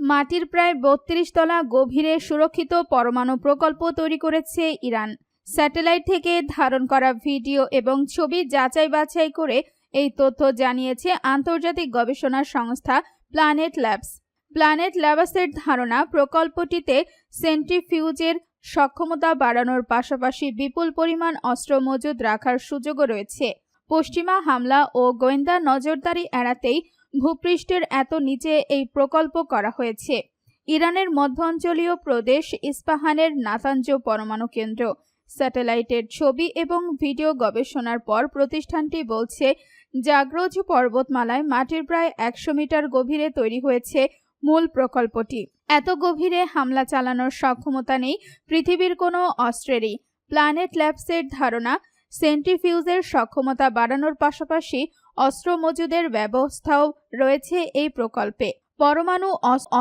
মাটির প্রায় বত্রিশ তলা গভীরে সুরক্ষিত পরমাণু প্রকল্প তৈরি করেছে ইরান। স্যাটেলাইট থেকে ধারণ করা ভিডিও এবং ছবি যাচাই বাছাই করে এই তথ্য জানিয়েছে আন্তর্জাতিক গবেষণা সংস্থা প্ল্যানেট ল্যাবস। প্ল্যানেট ল্যাবসের ধারণা, প্রকল্পটিতে সেন্ট্রিফিউজের সক্ষমতা বাড়ানোর পাশাপাশি বিপুল পরিমাণ অস্ত্র মজুদ রাখার সুযোগও রয়েছে। পশ্চিমা হামলা ও গোয়েন্দা নজরদারি এড়াতেই ভূপৃষ্ঠের এত নিচে এই প্রকল্প করা হয়েছে। ইরানের মধ্যাঞ্চলীয় প্রদেশ ইস্পাহানের নাতাঞ্জ পরমাণু কেন্দ্র। স্যাটেলাইটের ছবি এবং ভিডিও গবেষণার পর প্রতিষ্ঠানটি বলছে, জাগ্রজ পর্বতমালায় মাটির প্রায় একশো মিটার গভীরে তৈরি হয়েছে মূল প্রকল্পটি। এত গভীরে হামলা চালানোর সক্ষমতা নেই পৃথিবীর কোনো অস্ত্রেরই। প্ল্যানেট ল্যাবসের ধারণা সেন্ট্রিফিউজের সক্ষমতা বাড়ানোর পাশাপাশি অস্ত্র মজুদের ব্যবস্থাও রয়েছে এই প্রকল্পে। পরমাণু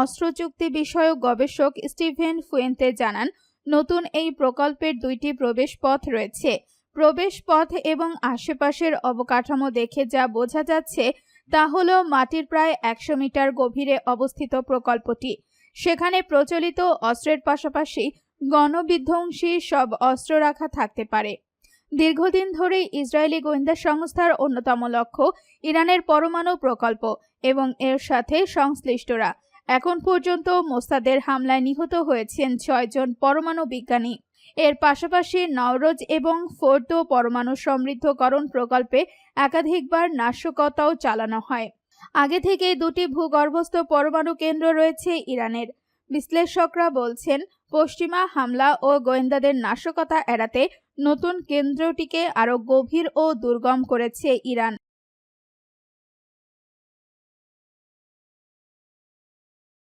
অস্ত্র চুক্তি বিষয়ক গবেষক স্টিভেন ফুয়েন্তে জানান, নতুন এই প্রকল্পের দুইটি প্রবেশ পথ রয়েছে। প্রবেশ পথ এবং আশেপাশের অবকাঠামো দেখে যা বোঝা যাচ্ছে তা হল মাটির প্রায় একশো মিটার গভীরে অবস্থিত প্রকল্পটি। সেখানে প্রচলিত অস্ত্রের পাশাপাশি গণবিধ্বংসী সব অস্ত্র রাখা থাকতে পারে। দীর্ঘদিন ধরেই ইসরায়েলি গোয়েন্দা সংস্থার অন্যতম লক্ষ্য ইরানের পরমাণু প্রকল্প এবং এর সাথে সংশ্লিষ্টরা। এখন পর্যন্ত মোস্তাদের হামলায় নিহত হয়েছেন ছয়জন পরমাণু বিজ্ঞানী। এর পাশাপাশি নওরোজ এবং ফোর্দো পরমাণু সমৃদ্ধকরণ প্রকল্পে একাধিকবার নাশকতাও চালানো হয়। আগে থেকে দুটি ভূগর্ভস্থ পরমাণু কেন্দ্র রয়েছে ইরানের। বিশ্লেষকরা বলছেন, পশ্চিমা হামলা ও গোয়েন্দাদের নাশকতা এড়াতে নতুন কেন্দ্রটিকে আরও গভীর ও দুর্গম করেছে ইরান।